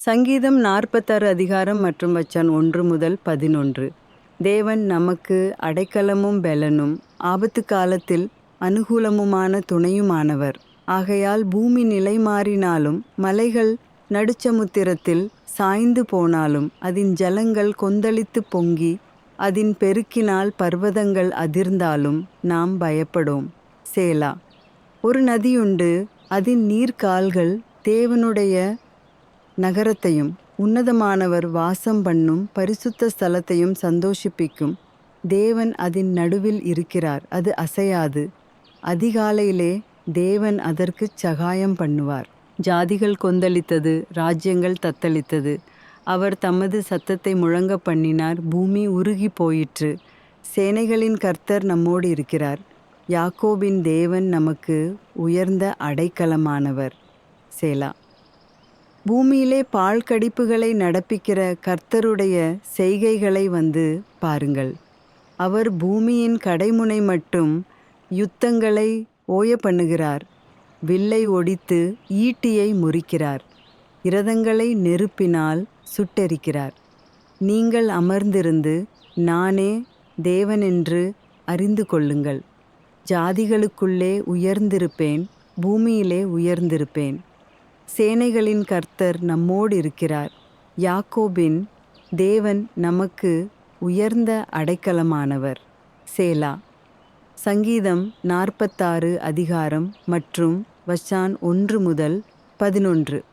சங்கீதம் நாற்பத்தாறு அதிகாரம் மற்றும் வச்சான் ஒன்று முதல் பதினொன்று. தேவன் நமக்கு அடைக்கலமும் பெலனும் ஆபத்து காலத்தில் அனுகூலமுமான துணையுமானவர். ஆகையால் பூமி நிலை மாறினாலும் மலைகள் நடுச்சமுத்திரத்தில் சாய்ந்து போனாலும் அதன் ஜலங்கள் கொந்தளித்து பொங்கி அதன் பெருக்கினால் பர்வதங்கள் அதிர்ந்தாலும் நாம் பயப்படோம். சேலா. ஒரு நதியுண்டு அதன் நீர்கால்கள் தேவனுடைய நகரத்தையும் உன்னதமானவர் வாசம் பண்ணும் பரிசுத்த ஸ்தலத்தையும் சந்தோஷிப்பிக்கும். தேவன் அதன் நடுவில் இருக்கிறார் அது அசையாது. அதிகாலையிலே தேவன் அதற்கு சகாயம் பண்ணுவார். ஜாதிகள் கொந்தளித்தது ராஜ்யங்கள் தத்தளித்தது. அவர் தமது சத்தத்தை முழங்க பண்ணினார் பூமி உருகி போயிற்று. சேனைகளின் கர்த்தர் நம்மோடு இருக்கிறார். யாக்கோபின் தேவன் நமக்கு உயர்ந்த அடைக்கலமானவர். சேலா. பூமியிலே பால் கடிப்புகளை நடப்பிக்கிற கர்த்தருடைய செய்கைகளை வந்து பாருங்கள். அவர் பூமியின் கடைமுனை மட்டும் யுத்தங்களை ஓய பண்ணுகிறார். வில்லை ஒடித்து ஈட்டியை முறிக்கிறார். இரதங்களை நெருப்பினால் சுட்டெரிக்கிறார். நீங்கள் அமர்ந்திருந்து நானே தேவனென்று அறிந்து கொள்ளுங்கள். ஜாதிகளுக்குள்ளே உயர்ந்திருப்பேன் பூமியிலே உயர்ந்திருப்பேன். சேனைகளின் கர்த்தர் நம்மோடு இருக்கிறார். யாக்கோபின் தேவன் நமக்கு உயர்ந்த அடைக்கலமானவர். சேலா. சங்கீதம் நாற்பத்தாறு அதிகாரம் மற்றும் வச்சான் ஒன்று முதல் பதினொன்று.